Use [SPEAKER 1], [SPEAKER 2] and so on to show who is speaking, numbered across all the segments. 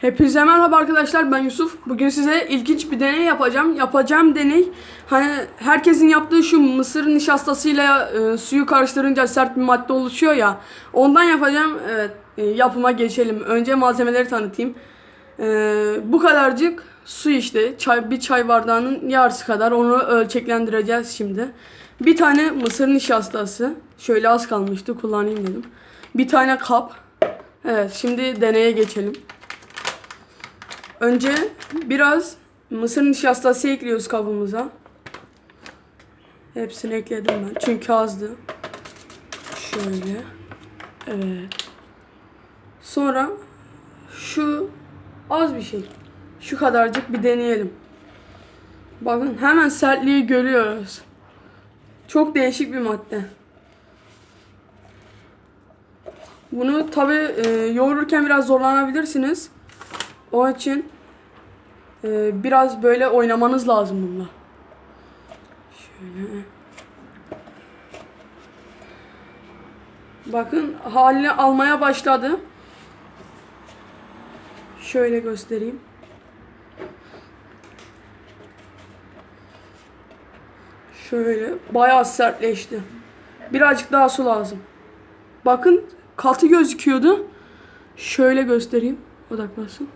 [SPEAKER 1] Hepinize merhaba arkadaşlar ben Yusuf. Bugün size ilginç bir deney yapacağım. Yapacağım deney hani herkesin yaptığı şu mısır nişastasıyla e, suyu karıştırınca sert bir madde oluşuyor ya. Ondan yapacağım. Evet e, yapıma geçelim. Önce malzemeleri tanıtayım. E, bu kadarcık su işte çay, bir çay bardağının yarısı kadar onu ölçeklendireceğiz şimdi. Bir tane mısır nişastası. Şöyle az kalmıştı kullanayım dedim. Bir tane kap. Evet şimdi deneye geçelim. Önce biraz mısır nişastası ekliyoruz kabımıza. Hepsini ekledim ben. Çünkü azdı. Şöyle. Evet. Sonra şu az bir şey. Şu kadarcık bir deneyelim. Bakın hemen sertliği görüyoruz. Çok değişik bir madde. Bunu tabi yoğururken biraz zorlanabilirsiniz. Onun için e, biraz böyle oynamanız lazım bununla. Şöyle. Bakın halini almaya başladı. Şöyle göstereyim. Şöyle bayağı sertleşti. Birazcık daha su lazım. Bakın katı gözüküyordu. Şöyle göstereyim. Odaklasın.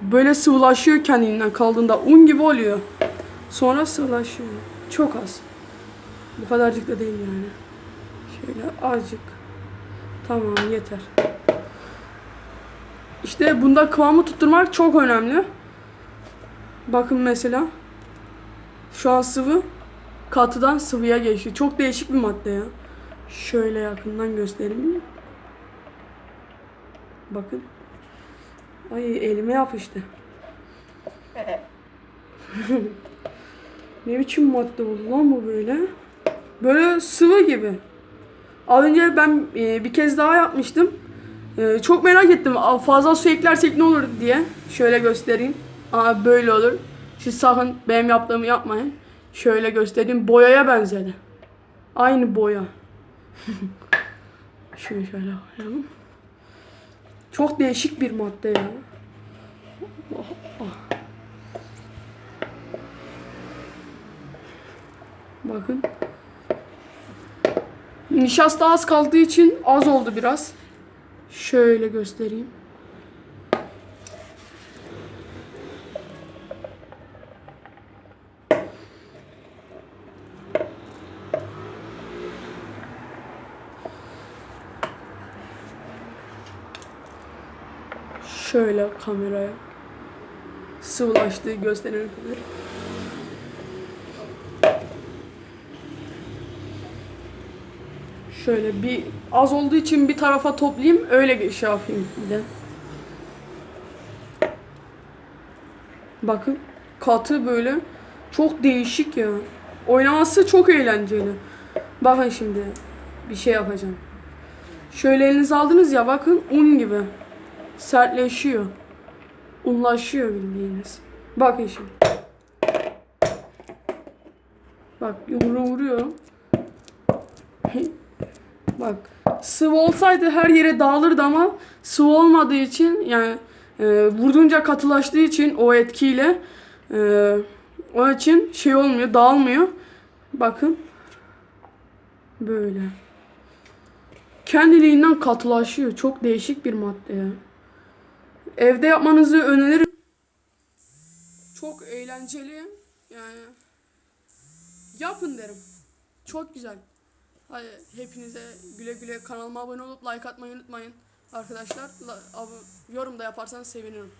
[SPEAKER 1] Böyle sıvılaşıyor kendinden kaldığında. Un gibi oluyor. Sonra sıvılaşıyor. Çok az. Bu kadarcık da değil yani. Şöyle azıcık. Tamam yeter. İşte bunda kıvamı tutturmak çok önemli. Bakın mesela. Şu an sıvı katıdan sıvıya geçiyor. Çok değişik bir madde ya. Şöyle yakından göstereyim. Bakın. Ay elime yapıştı. ne biçim madde oldu lan bu böyle? Böyle sıvı gibi. Az önce ben e, bir kez daha yapmıştım. E, çok merak ettim. Fazla su eklersek ne olur diye. Şöyle göstereyim. Aa, böyle olur. Siz sakın benim yaptığımı yapmayın. Şöyle göstereyim. Boyaya benzedi. Aynı boya. şöyle şöyle koyalım. Çok değişik bir madde ya. Bakın. Nişasta az kaldığı için az oldu biraz. Şöyle göstereyim. Şöyle kameraya sıvılaştığı gösterir. Şöyle bir az olduğu için bir tarafa toplayayım öyle şey yapayım bir de. Bakın katı böyle çok değişik ya. Oynaması çok eğlenceli. Bakın şimdi bir şey yapacağım. Şöyle elinize aldınız ya bakın un gibi sertleşiyor. Unlaşıyor bildiğiniz. Bakın şimdi. Bak yumruğu vuruyor. Bak sıvı olsaydı her yere dağılırdı ama sıvı olmadığı için yani e, vurduğunca katılaştığı için o etkiyle e, onun için şey olmuyor dağılmıyor. Bakın böyle. Kendiliğinden katılaşıyor. Çok değişik bir madde ya. Evde yapmanızı öneririm. Çok eğlenceli. Yani yapın derim. Çok güzel. Hadi hepinize güle güle kanalıma abone olup like atmayı unutmayın. Arkadaşlar la, ab- yorum da yaparsanız sevinirim.